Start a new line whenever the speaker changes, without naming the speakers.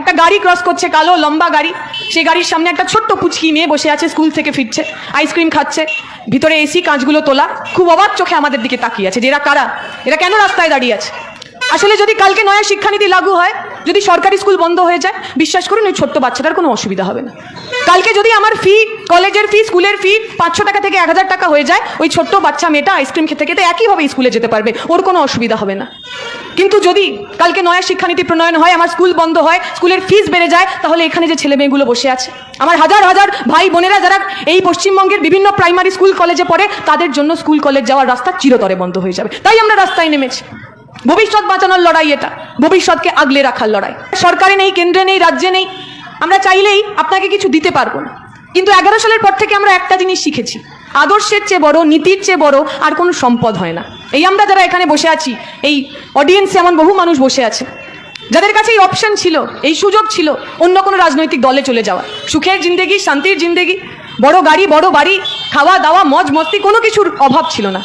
একটা গাড়ি ক্রস করছে, কালো, লম্বা গাড়ি। সেই গাড়ির সামনে একটা ছোট্ট পুচকি মেয়ে বসে আছে স্কুল থেকে ফিরছে আইসক্রিম খাচ্ছে। ভিতরে এসি কাঁচগুলো তোলা। খুব অবাক চোখে আমাদের দিকে তাকিয়ে আছে যে এরা কারা? এরা কেন রাস্তায় দাঁড়িয়ে আছে? আসলে যদি কালকে নয়া শিক্ষানীতি লাগু হয় যদি সরকারি স্কুল বন্ধ হয়ে যায়, বিশ্বাস করুন, ওই ছোট্ট বাচ্চাটার কোনো অসুবিধা হবে না। কালকে যদি আমার ফি, কলেজের ফি, স্কুলের ফি পাঁচশো টাকা থেকে এক হাজার টাকা হয়ে যায়, ওই ছোট্ট বাচ্চা মেয়েটা আইসক্রিম খেতে খেতে একইভাবে স্কুলে যেতে পারবে, ওর কোনো অসুবিধা হবে না। কিন্তু যদি কালকে নয়া শিক্ষানীতি প্রণয়ন হয়, আমার স্কুল বন্ধ হয়, স্কুলের ফিস বেড়ে যায়, তাহলে এখানে যে ছেলে মেয়েগুলো বসে আছে, আমার হাজার হাজার ভাই বোনেরা যারা এই পশ্চিমবঙ্গের বিভিন্ন প্রাইমারি স্কুল কলেজে পড়ে, তাদের জন্য স্কুল কলেজ যাওয়ার রাস্তা চিরতরে বন্ধ হয়ে যাবে। তাই আমরা রাস্তায় নেমেছি। ভবিষ্যৎ বাঁচানোর লড়াই এটা। ভবিষ্যৎকে আগলে রাখার লড়াই। সরকারে নেই, কেন্দ্রে নেই, রাজ্যে নেই। আমরা চাইলেই আপনাকে কিছু দিতে পারব না। কিন্তু এগারো সালের পর থেকে আমরা একটা জিনিস শিখেছি। আদর্শের চেয়ে বড়, নীতির চেয়ে বড় আর কোনো সম্পদ হয় না। এই আমরা যারা এখানে বসে আছি, এই অডিয়েন্সে এমন বহু মানুষ বসে আছে। যাদের কাছে এই অপশন ছিল, এই সুযোগ ছিল অন্য কোনো রাজনৈতিক দলে চলে যাওয়া সুখের জিন্দেগি, শান্তির জিন্দেগি, বড় গাড়ি, বড় বাড়ি খাওয়া দাওয়া মজ মস্তি কোনো কিছুর অভাব ছিল না।